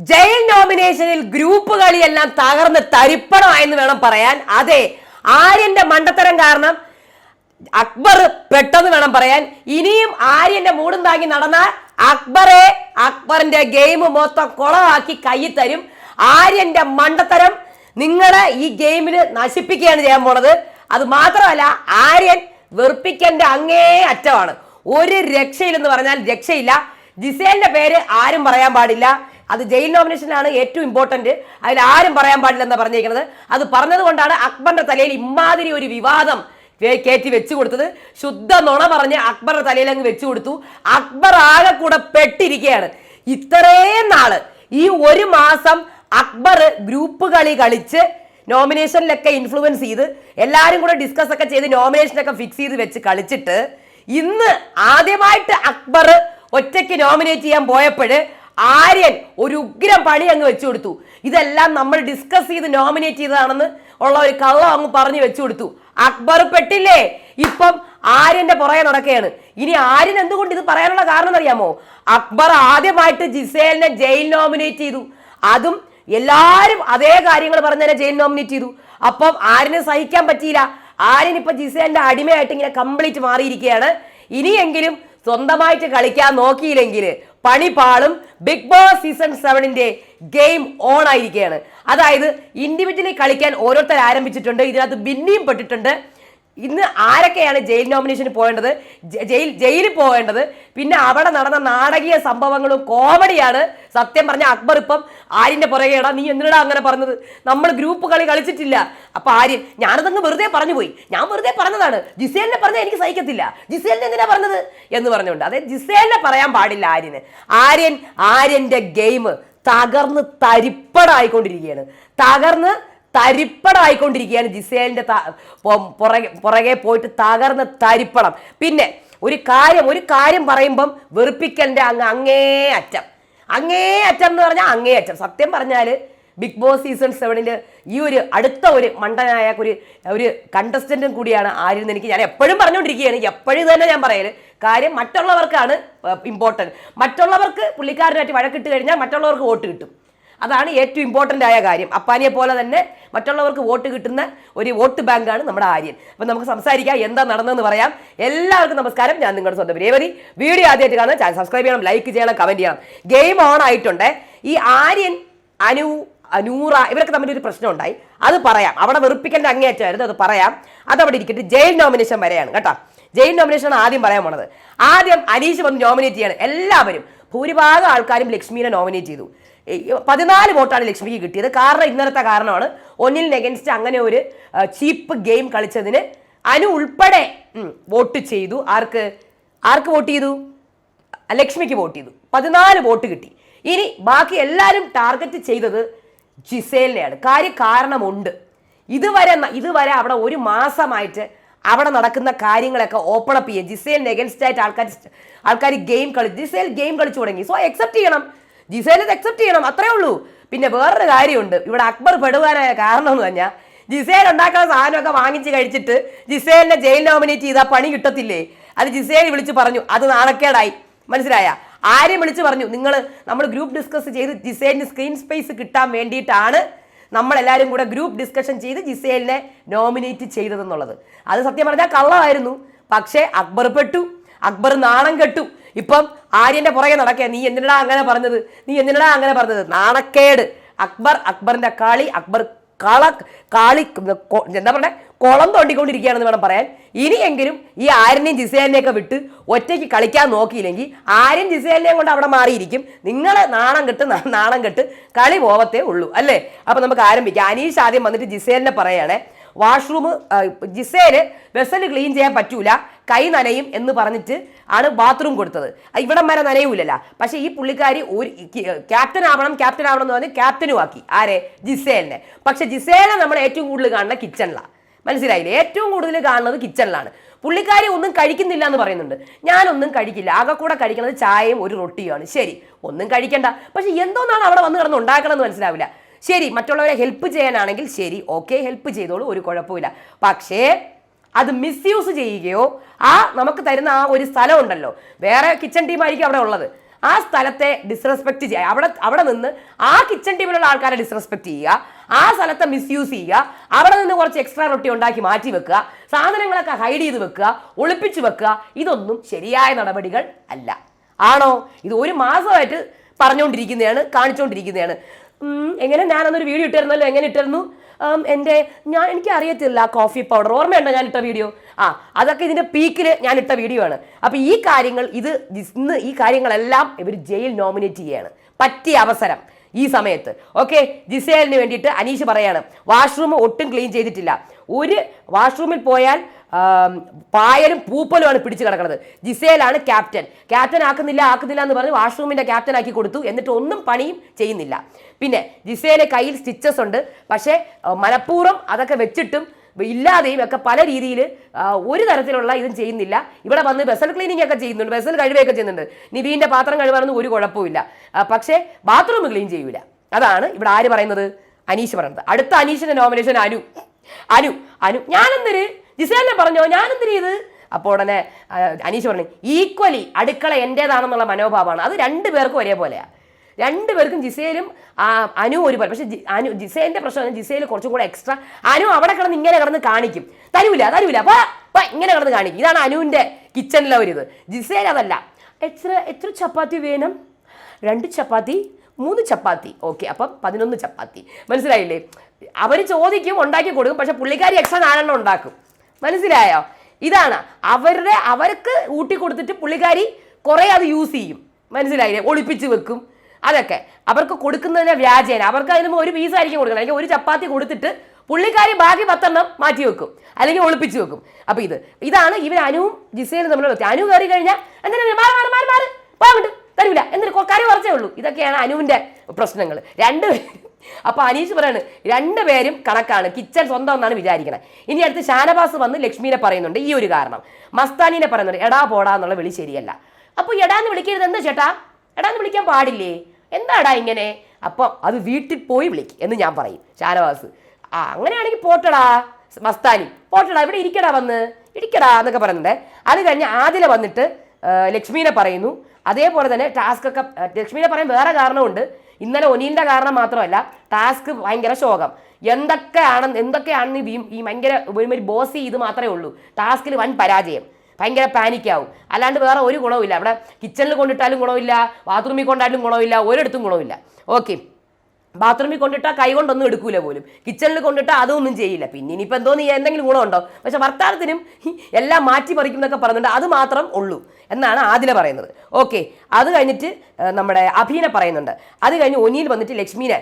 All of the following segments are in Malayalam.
ജയിൽ നോമിനേഷനിൽ ഗ്രൂപ്പ് കളിയെല്ലാം തകർന്ന് തരിപ്പണമായെന്ന് വേണം പറയാൻ. അതെ ആര്യന്റെ മണ്ടത്തരം കാരണം അക്ബർ പെട്ടെന്ന് വേണം പറയാൻ. ഇനിയും ആര്യന്റെ മൂടും താങ്ങി നടന്നാൽ അക്ബറെ അക്ബറിന്റെ ഗെയിം മൊത്തം കുളമാക്കി കൈ തരും. ആര്യന്റെ മണ്ടത്തരം നിങ്ങളെ ഈ ഗെയിമിന് നശിപ്പിക്കുകയാണ് ചെയ്യാൻ പോണത്. അത് മാത്രമല്ല ആര്യൻ വെറുപ്പിക്കന്റെ അങ്ങേ അറ്റമാണ്. ഒരു രക്ഷയില്ലെന്ന് പറഞ്ഞാൽ രക്ഷയില്ല. ജിസേലിന്റെ പേര് ആരും പറയാൻ പാടില്ല. അത് ജയിൽ നോമിനേഷനാണ് ഏറ്റവും ഇമ്പോർട്ടന്റ് അതിൽ ആരും പറയാൻ പാടില്ല എന്ന് പറഞ്ഞിരിക്കുന്നത്. അത് പറഞ്ഞതുകൊണ്ടാണ് അക്ബറിന്റെ തലയിൽ ഇമാതിരി ഒരു വിവാദം കയറ്റി വെച്ചു കൊടുത്തത്. ശുദ്ധ നുണ പറഞ്ഞ് അക്ബറുടെ തലയിൽ അങ്ങ് വെച്ചു കൊടുത്തു. അക്ബർ ആകെ കൂടെ പെട്ടിരിക്കുകയാണ്. ഇത്രയും നാൾ ഈ ഒരു മാസം അക്ബർ ഗ്രൂപ്പ് കളി കളിച്ച് നോമിനേഷനിലൊക്കെ ഇൻഫ്ലുവൻസ് ചെയ്ത് എല്ലാവരും കൂടെ ഡിസ്കസ് ഒക്കെ ചെയ്ത് നോമിനേഷനൊക്കെ ഫിക്സ് ചെയ്ത് വെച്ച് കളിച്ചിട്ട് ഇന്ന് ആദ്യമായിട്ട് അക്ബർ ഒറ്റയ്ക്ക് നോമിനേറ്റ് ചെയ്യാൻ പോയപ്പോൾ ആര്യൻ ഒരു ഉഗ്രം പണി അങ്ങ് വെച്ചു കൊടുത്തു. ഇതെല്ലാം നമ്മൾ ഡിസ്കസ് ചെയ്ത് നോമിനേറ്റ് ചെയ്തതാണെന്ന് ഉള്ള ഒരു കള്ളം അങ്ങ് പറഞ്ഞു വെച്ചു കൊടുത്തു. അക്ബർ പെട്ടില്ലേ? ഇപ്പം ആര്യന്റെ പുറകെ നടക്കുകയാണ്. ഇനി ആര്യൻ എന്തുകൊണ്ട് ഇത് പറയാനുള്ള കാരണം അറിയാമോ? അക്ബർ ആദ്യമായിട്ട് ജിസേലിനെ ജയിൽ നോമിനേറ്റ് ചെയ്തു. അതും എല്ലാരും അതേ കാര്യങ്ങൾ പറഞ്ഞ് തന്നെ ജയിൽ നോമിനേറ്റ് ചെയ്തു. അപ്പം ആര്യനെ സഹിക്കാൻ പറ്റിയില്ല. ആര്യൻ ഇപ്പൊ ജിസേലിന്റെ അടിമയായിട്ട് ഇങ്ങനെ കംപ്ലീറ്റ് മാറിയിരിക്കുകയാണ്. ഇനിയെങ്കിലും സ്വന്തമായിട്ട് കളിക്കാൻ നോക്കിയില്ലെങ്കിൽ പണി പാളും ബിഗ് ബോസ് സീസൺ സെവനിന്റെ ഗെയിം ഓൺ ആയിരിക്കുകയാണ്. അതായത് ഇൻഡിവിജ്വലി കളിക്കാൻ ഓരോരുത്തർ ആരംഭിച്ചിട്ടുണ്ട്. ഇതിനകത്ത് ബിന്നിയും പെട്ടിട്ടുണ്ട്. ഇന്ന് ആരൊക്കെയാണ് ജയിൽ നോമിനേഷന് പോകേണ്ടത്? ജയിൽ ജയിലിൽ പോകേണ്ടത്? പിന്നെ അവിടെ നടന്ന നാടകീയ സംഭവങ്ങളും കോമഡിയാണ്. സത്യം പറഞ്ഞ അക്ബർ ഇപ്പം ആര്യന്റെ പുറകെയടാ നീ എന്തിനാ അങ്ങനെ പറഞ്ഞത്? നമ്മൾ ഗ്രൂപ്പ് കളി കളിച്ചിട്ടില്ല. അപ്പൊ ആര്യൻ ഞാനതങ്ങ് വെറുതെ പറഞ്ഞു പോയി. ഞാൻ വെറുതെ പറഞ്ഞതാണ്. ജിസേലിനെ പറഞ്ഞാൽ എനിക്ക് സഹിക്കത്തില്ല. ജിസേലിനെ എന്തിനാ പറഞ്ഞത്? എന്ന് പറഞ്ഞുകൊണ്ട്. അതായത് ജിസേലിനെ പറയാൻ പാടില്ല ആര്യന്. ആര്യൻ ആര്യന്റെ ഗെയിം തകർന്ന് തരിപ്പടായിക്കൊണ്ടിരിക്കുകയാണ്. തകർന്ന് തരിപ്പടായിക്കൊണ്ടിരിക്കുകയാണ് ജിസേലിന്റെ പുറകെ പുറകെ പോയിട്ട് തകർന്ന് തരിപ്പടം പിന്നെ ഒരു കാര്യം ഒരു കാര്യം പറയുമ്പം വെറുപ്പിക്കലിന്റെ അങ്ങ് അങ്ങേ അറ്റം. അങ്ങേ അറ്റം എന്ന് പറഞ്ഞാൽ അങ്ങേ അറ്റം. സത്യം പറഞ്ഞാൽ ബിഗ് ബോസ് സീസൺ സെവനിൽ ഈ ഒരു അടുത്ത ഒരു മണ്ടനായ ഒരു ഒരു കണ്ടസ്റ്റന്റും കൂടിയാണ് ആര്യൻ എനിക്ക് ഞാൻ എപ്പോഴും പറഞ്ഞുകൊണ്ടിരിക്കുകയാണ്. എപ്പോഴും തന്നെ ഞാൻ പറയൽ കാര്യം മറ്റുള്ളവർക്കാണ് ഇമ്പോർട്ടന്റ് മറ്റുള്ളവർക്ക് പുള്ളിക്കാരനായിട്ട് വഴക്കിട്ട് കഴിഞ്ഞാൽ മറ്റുള്ളവർക്ക് വോട്ട് കിട്ടും. അതാണ് ഏറ്റവും ഇമ്പോർട്ടന്റ് ആയ കാര്യം. അപ്പാനിയെ പോലെ തന്നെ മറ്റുള്ളവർക്ക് വോട്ട് കിട്ടുന്ന ഒരു വോട്ട് ബാങ്കാണ് നമ്മുടെ ആര്യൻ. അപ്പം നമുക്ക് സംസാരിക്കാം എന്താ നടന്നതെന്ന് പറയാം. എല്ലാവർക്കും നമസ്കാരം. ഞാൻ നിങ്ങളുടെ സ്വന്തം രേവതി. വീഡിയോ ആദ്യമായിട്ട് കാണാൻ സബ്സ്ക്രൈബ് ചെയ്യണം ലൈക്ക് ചെയ്യണം കമന്റ് ചെയ്യണം. ഗെയിം ഓൺ ആയിട്ടുണ്ട്. ഈ ആര്യൻ അനു അനൂറ ഇവരൊക്കെ തമ്മിൽ ഒരു പ്രശ്നം ഉണ്ടായി. അത് പറയാം. അവിടെ വെറുപ്പിക്കേണ്ട അങ്ങേയറ്റമായിരുന്നു. അത് പറയാം. അതവിടെ ഇരിക്കട്ടെ. ജയിൽ നോമിനേഷൻ വരെയാണ് കേട്ടോ. ജയിൽ നോമിനേഷൻ ആദ്യം പറയാൻ പോണത്. ആദ്യം അനീഷ് വന്ന് നോമിനേറ്റ് ചെയ്യാണ്. എല്ലാവരും. ഭൂരിഭാഗം ആൾക്കാരും ലക്ഷ്മീനെ നോമിനേറ്റ് ചെയ്തു. പതിനാല് വോട്ടാണ് ലക്ഷ്മിക്ക് കിട്ടിയത്. കാരണം ഇന്നലത്തെ കാരണമാണ് ഒന്നിൽ എഗൻസ്റ്റ് അങ്ങനെ ഒരു ചീപ്പ് ഗെയിം കളിച്ചതിന് അനു ഉൾപ്പെടെ വോട്ട് ചെയ്തു. ആർക്ക് ആർക്ക് വോട്ട് ചെയ്തു? ലക്ഷ്മിക്ക് വോട്ട് ചെയ്തു. പതിനാല് വോട്ട് കിട്ടി. ഇനി ബാക്കി എല്ലാവരും ടാർഗറ്റ് ചെയ്തത് ജിസേലിനെയാണ്. കാര്യ കാരണമുണ്ട്. ഇതുവരെ ഇതുവരെ അവിടെ ഒരു മാസമായിട്ട് അവിടെ നടക്കുന്ന കാര്യങ്ങളൊക്കെ ഓപ്പൺ അപ്പ് ചെയ്യുക ജിസേലിന് എഗൻസ്റ്റ് ആയിട്ട് ആൾക്കാർ ആൾക്കാർ ഗെയിം കളി ജിസേൽ ഗെയിം കളിച്ചു തുടങ്ങി. സോ അക്സെപ്റ്റ് ചെയ്യണം. ജിസേൽ ഇത് അക്സെപ്റ്റ് ചെയ്യണം അത്രേ ഉള്ളൂ. പിന്നെ വേറൊരു കാര്യമുണ്ട്. ഇവിടെ അക്ബർ പെടുവാനായ കാരണം എന്ന് പറഞ്ഞാൽ ജിസേൽ ഉണ്ടാക്കുന്ന സാധനമൊക്കെ വാങ്ങിച്ച് കഴിച്ചിട്ട് ജിസേലിനെ ജയിൽ നോമിനേറ്റ് ചെയ്താൽ പണി കിട്ടത്തില്ലേ? അത് ജിസേൽ വിളിച്ച് പറഞ്ഞു അത് നാണക്കേടായി. മനസ്സിലായ? ആരും വിളിച്ച് പറഞ്ഞു നിങ്ങൾ നമ്മൾ ഗ്രൂപ്പ് ഡിസ്കസ് ചെയ്ത് ജിസേലിന് സ്ക്രീൻ സ്പേസ് കിട്ടാൻ വേണ്ടിയിട്ടാണ് നമ്മളെല്ലാവരും കൂടെ ഗ്രൂപ്പ് ഡിസ്കഷൻ ചെയ്ത് ജിസേലിനെ നോമിനേറ്റ് ചെയ്തതെന്നുള്ളത്. അത് സത്യം പറഞ്ഞാൽ കള്ളമായിരുന്നു. പക്ഷേ അക്ബർ പെട്ടു. അക്ബർ നാണം കെട്ടു. ഇപ്പം ആര്യന്റെ പുറകെ നടക്കുക. നീ എന്തിനടാ അങ്ങനെ പറഞ്ഞത്? നീ എന്തിനടാ അങ്ങനെ പറഞ്ഞത്? നാണക്കേട്. അക്ബർ അക്ബറിന്റെ കാളി അക്ബർ കള കാളി എന്താ പറയുക കുളം തോണ്ടിക്കൊണ്ടിരിക്കുകയാണെന്ന് വേണം പറയാൻ. ഇനിയെങ്കിലും ഈ ആര്യനെയും ജിസേലിനെയൊക്കെ വിട്ട് ഒറ്റയ്ക്ക് കളിക്കാൻ നോക്കിയില്ലെങ്കിൽ ആര്യൻ ജിസേലിനെയും കൊണ്ട് അവിടെ മാറിയിരിക്കും. നിങ്ങൾ നാണം കെട്ട് നാണം കെട്ട് കളി പോവത്തേ ഉള്ളൂ. അല്ലേ? അപ്പം നമുക്ക് ആരംഭിക്കാം. അനീഷ് ആദ്യം വന്നിട്ട് ജിസേലിനെ പറയുകയാണേ വാഷ്റൂം ജിസേൽ വെസൽ ക്ലീൻ ചെയ്യാൻ പറ്റൂല കൈ നനയും എന്ന് പറഞ്ഞിട്ട് ആണ് ബാത്റൂം കൊടുത്തത്. ഇവിടം വരെ നനയൂലല്ല. പക്ഷേ ഈ പുള്ളിക്കാരി ഒരു ക്യാപ്റ്റൻ ആവണം ക്യാപ്റ്റൻ ആവണം എന്ന് പറഞ്ഞ് ക്യാപ്റ്റനും ആക്കി. ആരെ? ജിസേലിനെ. പക്ഷെ ജിസേലിനെ നമ്മൾ ഏറ്റവും കൂടുതൽ കാണുന്ന കിച്ചണിലാണ് മനസ്സിലായില്ലേ? ഏറ്റവും കൂടുതൽ കാണുന്നത് കിച്ചണിലാണ് പുള്ളിക്കാരി ഒന്നും കഴിക്കുന്നില്ല എന്ന് പറയുന്നുണ്ട്. ഞാനൊന്നും കഴിക്കില്ല. ആകെ കൂടെ കഴിക്കുന്നത് ചായയും ഒരു റൊട്ടിയുമാണ്. ശരി ഒന്നും കഴിക്കണ്ട. പക്ഷെ എന്തോന്നാണ് അവിടെ വന്ന് കിടന്ന് ഉണ്ടാക്കണമെന്ന് മനസ്സിലാവില്ല. ശരി മറ്റുള്ളവരെ ഹെൽപ്പ് ചെയ്യാനാണെങ്കിൽ ശരി ഓക്കെ ഹെൽപ്പ് ചെയ്തോളൂ ഒരു കുഴപ്പമില്ല. പക്ഷേ അത് മിസ്യൂസ് ചെയ്യുകയോ ആ നമുക്ക് തരുന്ന ആ ഒരു സ്ഥലം ഉണ്ടല്ലോ വേറെ കിച്ചൺ ടീമായിരിക്കും അവിടെ ഉള്ളത്. ആ സ്ഥലത്തെ ഡിസ്റെസ്പെക്ട് ചെയ്യുക അവിടെ അവിടെ നിന്ന് ആ കിച്ചൺ ടീമിലുള്ള ആൾക്കാരെ ഡിസ്റെസ്പെക്ട് ചെയ്യുക ആ സ്ഥലത്തെ മിസ്യൂസ് ചെയ്യുക അവിടെ നിന്ന് കുറച്ച് എക്സ്ട്രാ റൊട്ടി ഉണ്ടാക്കി മാറ്റി വെക്കുക സാധനങ്ങളൊക്കെ ഹൈഡ് ചെയ്ത് വെക്കുക ഒളിപ്പിച്ചു വെക്കുക ഇതൊന്നും ശരിയായ നടപടികൾ അല്ല. ആണോ? ഇത് ഒരു മാസമായിട്ട് പറഞ്ഞുകൊണ്ടിരിക്കുന്നതാണ് കാണിച്ചുകൊണ്ടിരിക്കുന്നതാണ്. എങ്ങനെ ഞാനന്നൊരു വീഡിയോ ഇട്ടിരുന്നല്ലോ? എങ്ങനെ ഇട്ടിരുന്നു? എന്റെ ഞാൻ എനിക്ക് അറിയത്തില്ല കോഫി പൗഡർ ഓർമ്മയുണ്ടോ ഞാൻ ഇട്ട വീഡിയോ ആ അതൊക്കെ ഇതിന്റെ പീക്കിൽ ഞാൻ ഇട്ട വീഡിയോ ആണ്. അപ്പോൾ ഈ കാര്യങ്ങൾ ഇത് ഇന്ന് ഈ കാര്യങ്ങളെല്ലാം ഇവർ ജയിൽ നോമിനേറ്റ് ചെയ്യുകയാണ് പറ്റിയ അവസരം. ഈ സമയത്ത്. ഓക്കെ ജിസേലിന് വേണ്ടിയിട്ട് അനീഷ് പറയാണ് വാഷ്റൂം ഒട്ടും ക്ലീൻ ചെയ്തിട്ടില്ല. ഒരു വാഷ്റൂമിൽ പോയാൽ പായലും പൂപ്പലുമാണ് പിടിച്ചു കിടക്കുന്നത്. ജിസേലാണ് ക്യാപ്റ്റൻ ക്യാപ്റ്റൻ ആക്കുന്നില്ല ആക്കുന്നില്ല എന്ന് പറഞ്ഞ് വാഷ്റൂമിന്റെ ക്യാപ്റ്റൻ ആക്കി കൊടുത്തു. എന്നിട്ട് ഒന്നും പണിയും ചെയ്യുന്നില്ല. പിന്നെ ജിസേലെ കയ്യിൽ സ്റ്റിച്ചസ് ഉണ്ട്. പക്ഷേ മനഃപൂർവം അതൊക്കെ വെച്ചിട്ടും ഇല്ലാതെയും ഒക്കെ പല രീതിയിൽ ഒരു തരത്തിലുള്ള ഇതും ചെയ്യുന്നില്ല. ഇവിടെ വന്ന് വെസൽ ക്ലീനിങ് ഒക്കെ ചെയ്യുന്നുണ്ട് വെസൽ കഴിവൊക്കെ ചെയ്യുന്നുണ്ട്. നിവീന്റെ പാത്രം കഴുകാനൊന്നും ഒരു കുഴപ്പമില്ല പക്ഷേ ബാത്റൂം ക്ലീൻ ചെയ്യൂല. അതാണ് ഇവിടെ ആര് പറയുന്നത്? അനീഷ് പറയുന്നത്. അടുത്ത അനീഷിന്റെ നോമിനേഷൻ അനു. അനു അനു. ഞാനെന്തിന്? ജിസേലിനെ പറഞ്ഞോ? ഞാനെന്തിന് ഇത്? അപ്പോൾ ഉടനെ അനീഷ് പറഞ്ഞു ഈക്വലി അടുക്കള എന്റേതാണെന്നുള്ള മനോഭാവമാണ്. അത് രണ്ടു പേർക്കും ഒരേപോലെയാണ് രണ്ടുപേർക്കും ജിസേലും അനു ഒരുപോലെ. പക്ഷെ അനു ജിസേലിന്റെ പ്രശ്നം ജിസേൽ കുറച്ചും കൂടെ എക്സ്ട്രാ അനു അവിടെ കിടന്ന് ഇങ്ങനെ കിടന്ന് കാണിക്കും. തരൂല തരൂല. ഇങ്ങനെ കിടന്ന് കാണിക്കും. ഇതാണ് അനുവിന്റെ കിച്ചണിലെ ഒരു ഇത് ജിസേൽ അതല്ല. എത്ര എത്ര ചപ്പാത്തി വേണം? രണ്ട് ചപ്പാത്തി മൂന്ന് ചപ്പാത്തി. ഓക്കെ അപ്പം പതിനൊന്ന് ചപ്പാത്തി. മനസ്സിലായില്ലേ? അവർ ചോദിക്കും ഉണ്ടാക്കി കൊടുക്കും. പക്ഷെ പുള്ളിക്കാരി എക്സ്ട്രാ നാലെണ്ണം ഉണ്ടാക്കും. മനസ്സിലായോ? ഇതാണ്. അവരുടെ അവർക്ക് ഊട്ടി കൊടുത്തിട്ട് പുള്ളിക്കാരി കുറേ അത് യൂസ് ചെയ്യും. മനസ്സിലായില്ലേ? ഒളിപ്പിച്ച് വെക്കും. അതൊക്കെ. അവർക്ക് കൊടുക്കുന്നതിനെ വ്യാജേന. അവർക്ക് അതിന് ഒരു പീസ് ആയിരിക്കും കൊടുക്കണം അല്ലെങ്കിൽ ഒരു ചപ്പാത്തി കൊടുത്തിട്ട് പുള്ളിക്കാരി ബാക്കി പത്തെണ്ണം മാറ്റി വെക്കും. അല്ലെങ്കിൽ ഒളിപ്പിച്ച് വെക്കും. അപ്പൊ ഇത്. ഇതാണ് ഇവർ അനുവും ജിസയിലും തമ്മിലുള്ള അനു കയറി കഴിഞ്ഞാൽ എന്തിനാ മാറി മാറി മാറി മാറി? പോകണ്ട് തരൂല. എന്നിട്ട് കാര്യം കുറച്ചേ ഉള്ളൂ. ഇതൊക്കെയാണ് അനുവിന്റെ പ്രശ്നങ്ങൾ രണ്ട് അപ്പൊ അനീഷ് പറയാണ് രണ്ടുപേരും കണക്കാണ്. കിച്ചൺ സ്വന്തം എന്നാണ് വിചാരിക്കണത് ഇനി അടുത്ത് ഷാനബാസ് വന്ന് ലക്ഷ്മിനെ പറയുന്നുണ്ട്. ഈ ഒരു കാരണം. മസ്താനിനെ പറയുന്നുണ്ട് എടാ പോടാ എന്നുള്ള വിളി ശരിയല്ല. അപ്പൊ എടാന്ന് വിളിക്കരുത് എന്താ ചേട്ടാ? എടാന്ന് വിളിക്കാൻ പാടില്ലേ? എന്താടാ ഇങ്ങനെ? അപ്പം അത് വീട്ടിൽ പോയി വിളിക്ക് എന്ന് ഞാൻ പറയും. ഷാനവാസ് ആ അങ്ങനെയാണെങ്കിൽ പോട്ടടാ മസ്താനി പോട്ടടാ ഇവിടെ ഇരിക്കടാ വന്ന് ഇരിക്കടാ എന്നൊക്കെ പറയുന്നുണ്ട്. അത് കഴിഞ്ഞ് ആദില വന്നിട്ട് ലക്ഷ്മീനെ പറയുന്നു. അതേപോലെ തന്നെ ടാസ്ക് ഒക്കെ ലക്ഷ്മീനെ പറയാൻ വേറെ കാരണമുണ്ട്. ഇന്നലെ ഒനീലിന്റെ കാരണം മാത്രമല്ല ടാസ്ക് ഭയങ്കര ശോകം. എന്തൊക്കെയാണെന്ന് എന്തൊക്കെയാണെന്ന് ഈ ഭയങ്കര ഒരു ബോസ് ഇത് മാത്രമേ ഉള്ളൂ. ടാസ്കിൽ വൻ പരാജയം. ഭയങ്കര പാനിക്കാവും അല്ലാണ്ട് വേറെ ഒരു ഗുണവുമില്ല. അവിടെ കിച്ചണിൽ കൊണ്ടിട്ടാലും ഗുണമില്ല ബാത്റൂമിൽ കൊണ്ടാലും ഗുണമില്ല ഒരിടത്തും ഗുണമില്ല ഓക്കെ ബാത്റൂമിൽ കൊണ്ടിട്ടാൽ കൈ കൊണ്ടൊന്നും എടുക്കൂല പോലും. കിച്ചണിൽ കൊണ്ടിട്ടാൽ അതൊന്നും ചെയ്യില്ല. പിന്നെ ഇനിയിപ്പോൾ എന്തോ നീ എന്തെങ്കിലും ഗുണമുണ്ടോ പക്ഷെ വർത്താനത്തിനും എല്ലാം മാറ്റി പറിക്കും എന്നൊക്കെ പറയുന്നുണ്ട് അത് മാത്രം ഉള്ളൂ എന്നാണ് ആദില പറയുന്നത്. ഓക്കെ അത് കഴിഞ്ഞിട്ട് നമ്മുടെ അഭീന പറയുന്നുണ്ട്. അത് കഴിഞ്ഞ് ഒനിയിൽ വന്നിട്ട് ലക്ഷ്മീനെ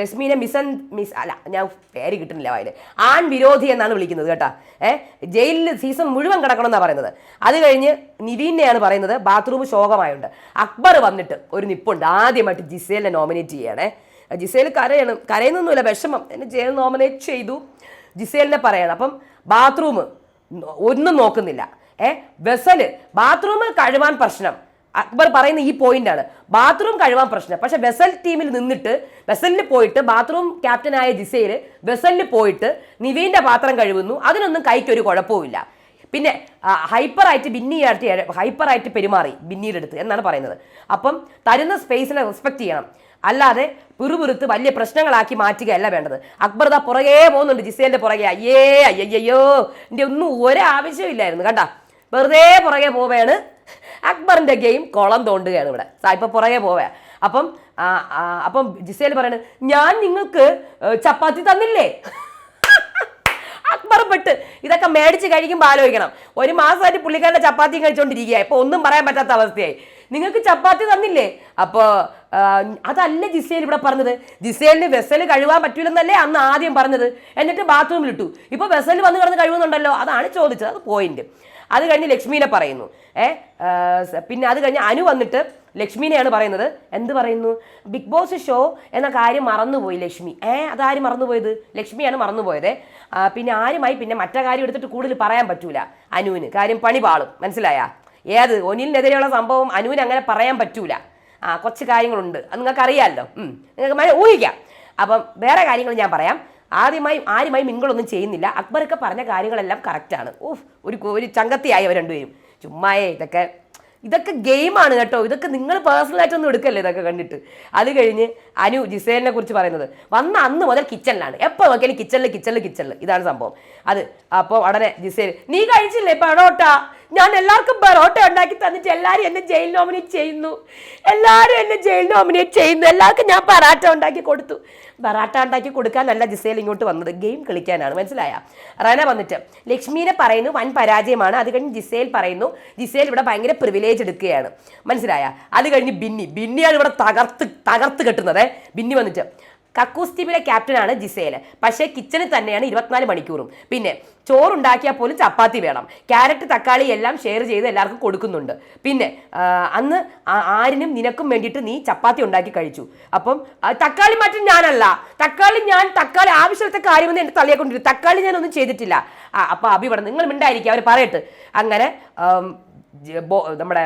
ലക്ഷ്മീനെ മിസൻ മിസ് അല്ല ഞാൻ പേര് കിട്ടുന്നില്ല വായിൽ. ആൺ വിരോധി എന്നാണ് വിളിക്കുന്നത് കേട്ടാ. ഏഹ് ജയിലിൽ സീസൺ മുഴുവൻ കിടക്കണം എന്നാണ് പറയുന്നത്. അത് കഴിഞ്ഞ് നിവീനെയാണ് പറയുന്നത്. ബാത്റൂം ശോകമായുണ്ട്. അക്ബർ വന്നിട്ട് ഒരു നിപ്പുണ്ട്. ആദ്യമായിട്ട് ജിസേലിനെ നോമിനേറ്റ് ചെയ്യണേ. ജിസേൽ കരയണം കരയുന്നൊന്നുമില്ല വിഷമം. എന്നെ ജയിൽ നോമിനേറ്റ് ചെയ്തു. ജിസേലിനെ പറയണം. അപ്പം ബാത്റൂം ഒന്നും നോക്കുന്നില്ല. ഏ വെസൽ ബാത്റൂം കഴുവാൻ പ്രശ്നം. അക്ബർ പറയുന്ന ഈ പോയിന്റ് ആണ്. ബാത്റൂം കഴുവാൻ പ്രശ്നം. പക്ഷെ വെസൽ ടീമിൽ നിന്നിട്ട് വെസലിന് പോയിട്ട് ബാത്റൂം ക്യാപ്റ്റനായ ജിസയിൽ വെസലിന് പോയിട്ട് നിവീന്റെ പാത്രം കഴുകുന്നു. അതിനൊന്നും കൈക്ക് ഒരു കുഴപ്പവുമില്ല. പിന്നെ ഹൈപ്പറായിട്ട് ബിന്നിയായിട്ട് ഹൈപ്പറായിട്ട് പെരുമാറി ബിന്നിയുടെ അടുത്ത് എന്നാണ് പറയുന്നത്. അപ്പം തരുന്ന സ്പേസിനെ റെസ്പെക്ട് ചെയ്യണം. അല്ലാതെ പിറുപിറുത്ത് വലിയ പ്രശ്നങ്ങളാക്കി മാറ്റുകയല്ല വേണ്ടത്. അക്ബർ ദാ പുറകെ പോകുന്നുണ്ട് ജിസേലിന്റെ പുറകെ. അയ്യേ അയ്യയ്യോ എന്റെ ഒന്നും ഒരാവശ്യമില്ലായിരുന്നു കണ്ട? വെറുതെ പുറകെ പോവുകയാണ് അക്ബറിന്റെ ഗെയിം കുളം തോണ്ടുകയാണ് ഇവിടെ. ഇപ്പൊ പുറകെ പോവുക അപ്പം അപ്പം ജിസേൽ പറയുന്നത് ഞാൻ നിങ്ങൾക്ക് ചപ്പാത്തി തന്നില്ലേ? അക്ബർ പെട്ട് ഇതൊക്കെ മേടിച്ച് കഴിക്കുമ്പോൾ ആലോചിക്കണം. ഒരു മാസമായിട്ട് പുള്ളിക്കാരുടെ ചപ്പാത്തി കഴിച്ചുകൊണ്ടിരിക്കുക ഇപ്പൊ ഒന്നും പറയാൻ പറ്റാത്ത അവസ്ഥയായി. നിങ്ങൾക്ക് ചപ്പാത്തി തന്നില്ലേ? അപ്പോൾ അതല്ല ജിസേൽ ഇവിടെ പറഞ്ഞത്. ജിസേലിന് വെസൽ കഴുകാൻ പറ്റൂലെന്നല്ലേ അന്ന് ആദ്യം പറഞ്ഞത്. എന്നിട്ട് ബാത്റൂമിൽ ഇട്ടു. ഇപ്പൊ വെസൽ വന്ന് കിടന്ന് കഴുകുന്നുണ്ടല്ലോ അതാണ് ചോദിച്ചത്. അത് പോയിന്റ് അത് കഴിഞ്ഞ് ലക്ഷ്മീനെ പറയുന്നു. ഏ പിന്നെ അത് കഴിഞ്ഞ് അനു വന്നിട്ട് ലക്ഷ്മീനെയാണ് പറയുന്നത്. എന്ത് പറയുന്നു? ബിഗ് ബോസ് ഷോ എന്ന കാര്യം മറന്നുപോയി ലക്ഷ്മി. ഏ അതാരും മറന്നുപോയത്? ലക്ഷ്മിയാണ് മറന്നുപോയത്. പിന്നെ ആരുമായി പിന്നെ മറ്റേ കാര്യം എടുത്തിട്ട് കൂടുതൽ പറയാൻ പറ്റൂല അനുവിന്. കാര്യം പണി പാളും. മനസ്സിലായ? ഏത്? ഒനിലിനെതിരെയുള്ള സംഭവം അനുവിന് അങ്ങനെ പറയാൻ പറ്റൂല. ആ കുറച്ച് കാര്യങ്ങളുണ്ട്. അത് നിങ്ങൾക്ക് അറിയാമല്ലോ. നിങ്ങൾക്ക് മഴ ഊഹിക്കാം. അപ്പം വേറെ കാര്യങ്ങൾ ഞാൻ പറയാം. ആദ്യമായി ആരുമായി മിങ്കിളൊന്നും ചെയ്യുന്നില്ല. അക്ബറൊക്കെ പറഞ്ഞ കാര്യങ്ങളെല്ലാം കറക്റ്റാണ് ഓഹ് ഒരു ഒരു ചങ്കത്തിയായി അവർ രണ്ടുപേരും. ചുമ്മായേ ഇതൊക്കെ ഇതൊക്കെ ഗെയിമാണ് കേട്ടോ. ഇതൊക്കെ നിങ്ങൾ പേഴ്സണലായിട്ടൊന്നും എടുക്കല്ലേ? ഇതൊക്കെ കണ്ടിട്ട്. അത് കഴിഞ്ഞ് അനു ജിസേലിനെ കുറിച്ച് പറയുന്നത്. വന്ന അന്ന് മുതൽ കിച്ചണിലാണ് എപ്പോൾ നോക്കിയാലും കിച്ചണിൽ കിച്ചണിൽ കിച്ചണിൽ ഇതാണ് സംഭവം. അത് അപ്പോൾ ഉടനെ ജിസേൽ. നീ കഴിച്ചില്ലേ പറോട്ട? ഞാൻ എല്ലാവർക്കും പറോട്ട ഉണ്ടാക്കി തന്നിട്ട് എല്ലാവരും എന്നെ ജയിൽ നോമിനേറ്റ് ചെയ്യുന്നു. എല്ലാവരും എന്നെ ജയിൽ നോമിനേറ്റ് ചെയ്യുന്നു. എല്ലാവർക്കും ഞാൻ പറാട്ട ഉണ്ടാക്കി കൊടുത്തു. പറാട്ട ഉണ്ടാക്കി കൊടുക്കാനല്ല ജിസേൽ ഇങ്ങോട്ട് വന്നത്. ഗെയിം കളിക്കാനാണ്. മനസ്സിലായ? റന വന്നിട്ട് ലക്ഷ്മീനെ പറയുന്നു വൻ പരാജയമാണ്. അത് കഴിഞ്ഞ് ജിസേൽ പറയുന്നു ജിസേൽ ഇവിടെ ഭയങ്കര പ്രിവിലേജ് എടുക്കുകയാണ്. മനസ്സിലായ? അത് കഴിഞ്ഞ് ബിന്നി. ബിന്നിയാണ് ഇവിടെ തകർത്ത് തകർത്ത് കെട്ടുന്നത്. ബിന്നി വന്നിട്ട് കക്കൂസ് ടീമിലെ ക്യാപ്റ്റനാണ് ജിസേൽ പക്ഷേ കിച്ചണിൽ തന്നെയാണ് ഇരുപത്തിനാല് മണിക്കൂറും. പിന്നെ ചോറുണ്ടാക്കിയാൽ പോലും ചപ്പാത്തി വേണം. ക്യാരറ്റ് തക്കാളി എല്ലാം ഷെയർ ചെയ്ത് എല്ലാവർക്കും കൊടുക്കുന്നുണ്ട്. പിന്നെ അന്ന് ആരിനും നിനക്കും വേണ്ടിയിട്ട് നീ ചപ്പാത്തി ഉണ്ടാക്കി കഴിച്ചു. അപ്പം തക്കാളി മാറ്റം ഞാനല്ല. തക്കാളി ഞാൻ തക്കാളി ആവശ്യത്തെ കാര്യമൊന്നും എന്റെ തള്ളിയെ കൊണ്ടിരുന്നു തക്കാളി ഞാനൊന്നും ചെയ്തിട്ടില്ല. ആ അപ്പോൾ അഭി പറഞ്ഞു നിങ്ങൾ മിണ്ടായിരിക്കും. അവർ പറയട്ടെ. അങ്ങനെ നമ്മുടെ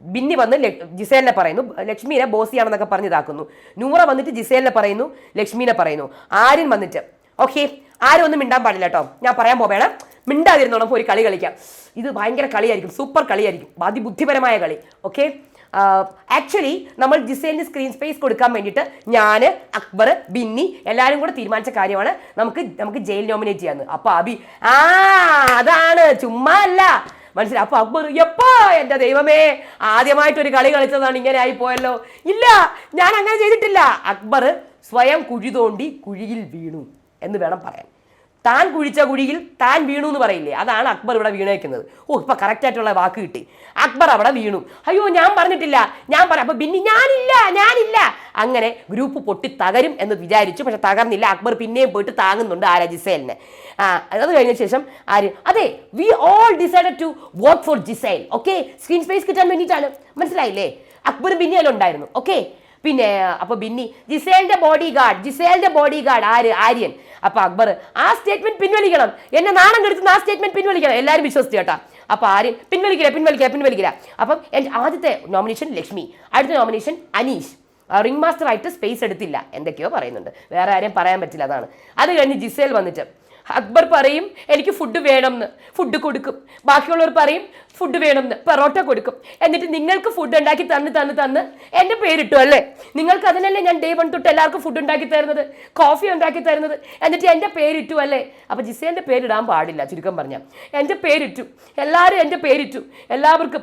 ബിന്നി വന്ന് ജിസേലിനെ പറയുന്നു. ലക്ഷ്മീനെ ബോസിയാണെന്നൊക്കെ പറഞ്ഞ് ഇതാക്കുന്നു. നൂറ വന്നിട്ട് ജിസേലിനെ പറയുന്നു. ലക്ഷ്മീനെ പറയുന്നു. ആര്യൻ വന്നിട്ട് ഓക്കെ ആരും ഒന്നും മിണ്ടാൻ പാടില്ല കേട്ടോ ഞാൻ പറയാൻ പോവേണം. മിണ്ടാതിരുന്നോണം പോയി കളി കളിക്കാം. ഇത് ഭയങ്കര കളിയായിരിക്കും. സൂപ്പർ കളിയായിരിക്കും. അതിബുദ്ധിപരമായ കളി. ഓക്കെ? ആക്ച്വലി നമ്മൾ ജിസേലിന് സ്ക്രീൻ സ്പേസ് കൊടുക്കാൻ വേണ്ടിയിട്ട് ഞാൻ അക്ബർ ബിന്നി എല്ലാവരും കൂടെ തീരുമാനിച്ച കാര്യമാണ് നമുക്ക് നമുക്ക് ജയിൽ നോമിനേറ്റ് ചെയ്യാന്ന്. അപ്പൊ അബി ആ അതാണ്. ചുമ്മാ അല്ല. മനസ്സിലായി? അപ്പൊ അക്ബർ എപ്പോ എന്റെ ദൈവമേ ആദ്യമായിട്ട് ഒരു കളി കളിച്ചതാണ് ഇങ്ങനെ ആയി പോയല്ലോ ഇല്ല ഞാൻ അങ്ങനെ ചെയ്തിട്ടില്ല. അക്ബർ സ്വയം കുഴി തോണ്ടി കുഴിയിൽ വീണു എന്ന് വേണം പറയാൻ. താൻ കുഴിച്ച കുഴിയിൽ താൻ വീണു എന്ന് പറയില്ലേ? അതാണ് അക്ബർ ഇവിടെ വീണേക്കുന്നത്. ഓ ഇപ്പൊ കറക്റ്റ് ആയിട്ടുള്ള വാക്ക് കിട്ടി. അക്ബർ അവിടെ വീണു. അയ്യോ ഞാൻ പറഞ്ഞിട്ടില്ല. ഞാൻ പറയാം അപ്പൊ പിന്നെ ഞാനില്ല ഞാനില്ല. അങ്ങനെ ഗ്രൂപ്പ് പൊട്ടി തകരും എന്ന് വിചാരിച്ചു. പക്ഷെ തകർന്നില്ല. അക്ബർ പിന്നെയും പോയിട്ട് താങ്ങുന്നുണ്ട് ആ ജിസേലിനെ. ആ അത് കഴിഞ്ഞ ശേഷം ആര്? അതെ we all decide to work for Gisele. Okay screen space കിട്ടാൻ വേണ്ടിയിട്ടാണ്. മനസ്സിലായില്ലേ? അക്ബർ പിന്നെയല്ലോ ഉണ്ടായിരുന്നു. ഓക്കെ പിന്നെ അപ്പൊ ബിന്നി ജിസേലിന്റെ ബോഡി ഗാർഡ് ജിസേലിന്റെ ബോഡി ഗാർഡ് ആര്? ആര്യൻ. അപ്പൊ അക്ബർ ആ സ്റ്റേറ്റ്മെന്റ് പിൻവലിക്കണം. എന്നെ നാണം കെടുത്തുന്ന ആ സ്റ്റേറ്റ്മെന്റ് പിൻവലിക്കണം. എല്ലാവരും വിശ്വസിച്ചു കേട്ടാ. അപ്പൊ ആര്യൻ പിൻവലിക്കില്ല പിൻവലിക്കില്ല പിൻവലിക്കില്ല. അപ്പം എന്റെ ആദ്യത്തെ നോമിനേഷൻ ലക്ഷ്മി. അടുത്ത നോമിനേഷൻ അനീഷ്. റിംഗ് മാസ്റ്റർ ആയിട്ട് സ്പേസ് എടുത്തില്ല. എന്തൊക്കെയോ പറയുന്നുണ്ട്. വേറെ ആരെയും പറയാൻ പറ്റില്ല അതാണ്. അത് കഴിഞ്ഞ് ജിസേൽ വന്നിട്ട് അക്ബർ പറയും എനിക്ക് ഫുഡ് വേണം എന്ന് ഫുഡ് കൊടുക്കും. ബാക്കിയുള്ളവർ പറയും ഫുഡ് വേണം എന്ന് പൊറോട്ട കൊടുക്കും. എന്നിട്ട് നിങ്ങൾക്ക് ഫുഡ് ഉണ്ടാക്കി തന്ന് തന്ന് തന്ന് എന്റെ പേരിട്ടു അല്ലേ? നിങ്ങൾക്ക് അതിനല്ലേ ഞാൻ ഡേ വൺ തൊട്ട് എല്ലാവർക്കും ഫുഡ് ഉണ്ടാക്കി തരുന്നത്? കോഫി ഉണ്ടാക്കി തരുന്നത്? എന്നിട്ട് എന്റെ പേരിട്ടു അല്ലേ? അപ്പോൾ ജിസേന്റെ പേരിടാൻ പാടില്ല ചുരുക്കം പറഞ്ഞാൽ എന്റെ പേരിട്ടു. എല്ലാവരും എന്റെ പേരിട്ടു. എല്ലാവർക്കും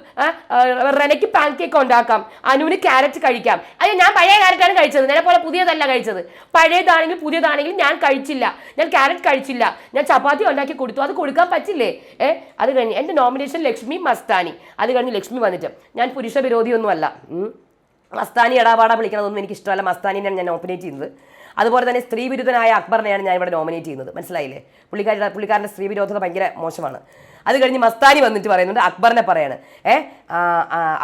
റെനയ്ക്ക് പാൻ കേക്ക് ഉണ്ടാക്കാം. അനുവിന് ക്യാരറ്റ് കഴിക്കാം. അയ്യോ ഞാൻ പഴയ ക്യാരറ്റാണ് കഴിച്ചത്. നേരെ പോലെ പുതിയതല്ല കഴിച്ചത്. പഴയതാണെങ്കിൽ പുതിയതാണെങ്കിൽ ഞാൻ കഴിച്ചില്ല. ഞാൻ ക്യാരറ്റ് കഴിച്ചില്ല. ഞാൻ ചപ്പാത്തി ഉണ്ടാക്കി കൊടുത്തു. അത് കൊടുക്കാൻ പറ്റില്ലേ? ഏ? അത് കഴിഞ്ഞ് എന്റെ നോമിനേഷൻ ലക്ഷ്മി മസ്താനി. അത് കഴിഞ്ഞ് ലക്ഷ്മി വന്നിട്ട്. ഞാൻ പുരുഷ വിരോധിയൊന്നുമല്ല. മസ്താനി എടാപാടാ വിളിക്കണതൊന്നും എനിക്ക് ഇഷ്ടമല്ല. മസ്താനിനെയാണ് ഞാൻ നോമിനേറ്റ് ചെയ്യുന്നത്. അതുപോലെ തന്നെ സ്ത്രീ വിരുദ്ധനായ അക്ബറിനെയാണ് ഞാൻ ഇവിടെ നോമിനേറ്റ് ചെയ്യുന്നത്. മനസ്സിലായില്ലേ? പുള്ളിക്കാരുടെ പുള്ളിക്കാരന്റെ സ്ത്രീ വിരോധത ഭയങ്കര മോശമാണ്. അത് കഴിഞ്ഞ് മസ്താനി വന്നിട്ട് പറയുന്നുണ്ട് അക്ബറിനെ പറയാണ്. ഏ?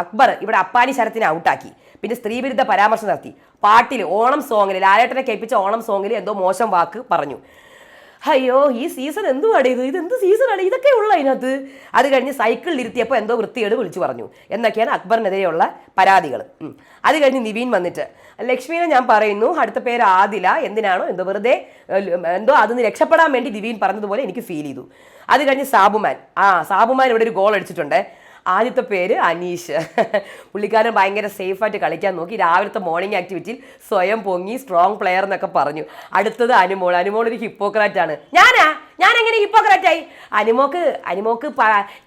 അക്ബർ ഇവിടെ അപ്പാനി ശരത്തിനെ ഔട്ടാക്കി. പിന്നെ സ്ത്രീ വിരുദ്ധ പരാമർശം നടത്തി. പാട്ടിൽ ഓണം സോങ്ങിൽ ലാലേട്ടനെ കേൾപ്പിച്ച ഓണം സോങ്ങിൽ എന്തോ മോശം വാക്ക് പറഞ്ഞു. അയ്യോ ഈ സീസൺ എന്തുവാണ് ഇത്? ഇത് എന്ത് സീസണാണ് ഇതൊക്കെ ഉള്ള അതിനകത്ത്. അത് കഴിഞ്ഞ് സൈക്കിളിൽ ഇരുത്തിയപ്പോൾ എന്തോ വൃത്തികേട് വിളിച്ചു പറഞ്ഞു. എന്നൊക്കെയാണ് അക്ബറിനെതിരെയുള്ള പരാതികൾ. അത് കഴിഞ്ഞ് നിവീൻ വന്നിട്ട് ലക്ഷ്മീനെ ഞാൻ പറയുന്നു അടുത്ത പേര് ആദില എന്തിനാണോ എന്തോ വെറുതെ എന്തോ അതിന് രക്ഷപ്പെടാൻ വേണ്ടി നിവീൻ പറഞ്ഞതുപോലെ എനിക്ക് ഫീൽ ചെയ്തു. അത് കഴിഞ്ഞ് സാബുമാൻ ആ സാബുമാൻ ഇവിടെ ഒരു ഗോൾ അടിച്ചിട്ടുണ്ട്. ആദ്യത്തെ പേര് അനീഷ്. പുള്ളിക്കാരൻ ഭയങ്കര സേഫായിട്ട് കളിക്കാൻ നോക്കി. രാവിലത്തെ മോർണിംഗ് ആക്ടിവിറ്റിയിൽ സ്വയം പൊങ്ങി സ്ട്രോങ് പ്ലെയർ എന്നൊക്കെ പറഞ്ഞു. അടുത്തത് അനുമോൾ. അനുമോൾ ഒരു ഹിപ്പോക്രാറ്റാണ് ഞാനാ? ഞാൻ എങ്ങനെ ഹിപ്പോക്രാറ്റ് ആയി? അനിമോക്ക് അനുമോക്ക്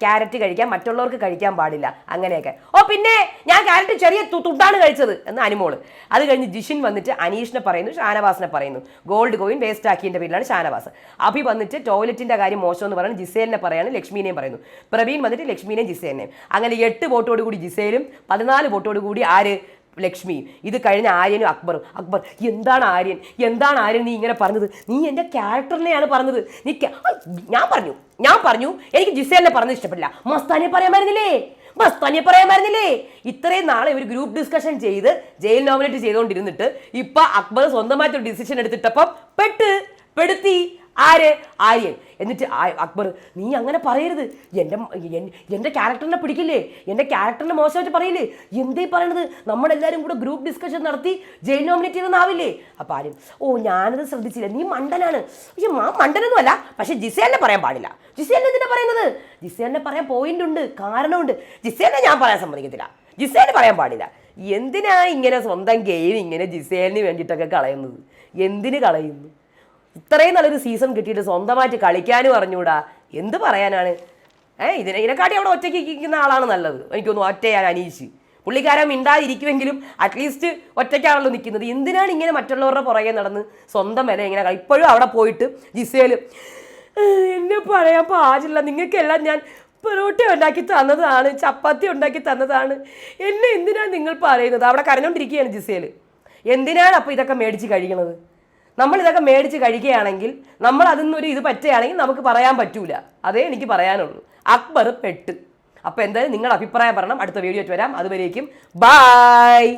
ക്യാരറ്റ് കഴിക്കാൻ മറ്റുള്ളവർക്ക് കഴിക്കാൻ പാടില്ല. അങ്ങനെയൊക്കെ. ഓ പിന്നെ ഞാൻ ക്യാരറ്റ് ചെറിയ തുട്ടാണ് കഴിച്ചത് എന്ന് അനുമോൾ. അത് കഴിഞ്ഞ് ജിഷിൻ വന്നിട്ട് അനീഷിനെ പറയുന്നു ഷാനവാസിനെ പറയുന്നു. ഗോൾഡ് കോയിൻ വേസ്റ്റ് ആക്കിയതിന്റെ പേരിലാണ് ഷാനവാസ്. അഭി വന്നിട്ട് ടോയ്ലറ്റിന്റെ കാര്യം മോശം എന്ന് പറയുന്നത് ജിസേലിനെ പറയാണ് ലക്ഷ്മീനെയും പറയുന്നു. പ്രവീൺ വന്നിട്ട് ലക്ഷ്മീനെയും ജിസേലിനെയും അങ്ങനെ എട്ട് വോട്ടോടുകൂടി ജിസേലും പതിനാല് വോട്ടോടുകൂടി ആര്? ലക്ഷ്മിയും ഇത് കഴിഞ്ഞ ആര്യനും അക്ബറും. അക്ബർ എന്താണ് ആര്യൻ? എന്താണ് ആര്യൻ നീ ഇങ്ങനെ പറഞ്ഞത്? നീ എന്റെ ക്യാരക്ടറിനെയാണ് പറഞ്ഞത്. നീ ഞാൻ പറഞ്ഞു. ഞാൻ പറഞ്ഞു. എനിക്ക് ജിസേലിനെ പറഞ്ഞത് ഇഷ്ടപ്പെട്ടില്ല മസ്താനെ പറയാമായിരുന്നില്ലേ മസ്താനിയെ പറയാമായിരുന്നില്ലേ ഇത്രയും നാളെ ഒരു ഗ്രൂപ്പ് ഡിസ്കഷൻ ചെയ്ത് ജയിൽ നോമിനേറ്റ് ചെയ്തുകൊണ്ടിരുന്നിട്ട് ഇപ്പൊ അക്ബർ സ്വന്തമായിട്ട് ഒരു ഡിസിഷൻ എടുത്തിട്ടപ്പം പെട്ട് പെടുത്തി. ആര്? ആര്യൻ. എന്നിട്ട് അക്ബർ നീ അങ്ങനെ പറയരുത്. എന്റെ എന്റെ ക്യാരക്ടറിനെ പിടിക്കില്ലേ? എന്റെ ക്യാരക്ടറിനെ മോശമായിട്ട് പറയില്ലേ? എന്തേ പറയണത്? നമ്മളെല്ലാവരും കൂടെ ഗ്രൂപ്പ് ഡിസ്കഷൻ നടത്തി ജയിൽ നോമിനേറ്റ് ചെയ്തെന്നാവില്ലേ അപ്പം ആര്യൻ ഓ ഞാനത് ശ്രദ്ധിച്ചില്ല. നീ മണ്ടനാണ്. പക്ഷെ മാ മണ്ടനൊന്നും അല്ല പക്ഷെ ജിസേലിനെ പറയാൻ പാടില്ല. ജിസേലിനെ എന്തിനാ പറയുന്നത്? ജിസേലിനെ പറയാൻ പോയിന്റ് ഉണ്ട്. കാരണമുണ്ട്. ജിസേലിനെ ഞാൻ പറയാൻ സമ്മതിക്കത്തില്ല. ജിസേലിനെ പറയാൻ പാടില്ല. എന്തിനാ ഇങ്ങനെ സ്വന്തം ഗെയിം ഇങ്ങനെ ജിസേലിന് വേണ്ടിയിട്ടൊക്കെ കളയുന്നത്? എന്തിന് കളയുന്നു? ഇത്രയും നല്ലൊരു സീസൺ കിട്ടിയിട്ട് സ്വന്തമായിട്ട് കളിക്കാനും അറിഞ്ഞൂടാ. എന്ത് പറയാനാണ്? ഏ ഇതിനെ ഇതിനെക്കാട്ടി അവിടെ ഒറ്റയ്ക്ക് ഇരിക്കുന്ന ആളാണ് നല്ലത്. എനിക്കൊന്ന് ഒറ്റയാൻ അനീഷ് പുള്ളിക്കാരൻ മിണ്ടാതിരിക്കുമെങ്കിലും അറ്റ്ലീസ്റ്റ് ഒറ്റയ്ക്കാണല്ലോ നിൽക്കുന്നത്. എന്തിനാണ് ഇങ്ങനെ മറ്റുള്ളവരുടെ പുറകെ നടന്ന് സ്വന്തം വില ഇങ്ങനെ ഇപ്പോഴും അവിടെ പോയിട്ട് ജിസേൽ എന്നെ പറയാൻ പാടില്ല. നിങ്ങൾക്കെല്ലാം ഞാൻ പൊറോട്ട ഉണ്ടാക്കി തന്നതാണ് ചപ്പാത്തി ഉണ്ടാക്കി തന്നതാണ്. എന്നെ എന്തിനാണ് നിങ്ങൾ പറയുന്നത്? അവിടെ കരഞ്ഞോണ്ടിരിക്കുകയാണ് ജിസേൽ. എന്തിനാണ് അപ്പോൾ ഇതൊക്കെ മേടിച്ച് കഴിക്കണത്? നമ്മൾ ഇതൊക്കെ മേടിച്ച് കഴിക്കുകയാണെങ്കിൽ നമ്മൾ അതിന്നൊരു ഇത് പറ്റുകയാണെങ്കിൽ നമുക്ക് പറയാൻ പറ്റൂല. അതേ എനിക്ക് പറയാനുള്ളൂ. അക്ബർ പെട്ട്. അപ്പോൾ എന്തായാലും നിങ്ങളുടെ അഭിപ്രായം പറയണം. അടുത്ത വീഡിയോ വരാം. അതുവരേക്കും. ബായ്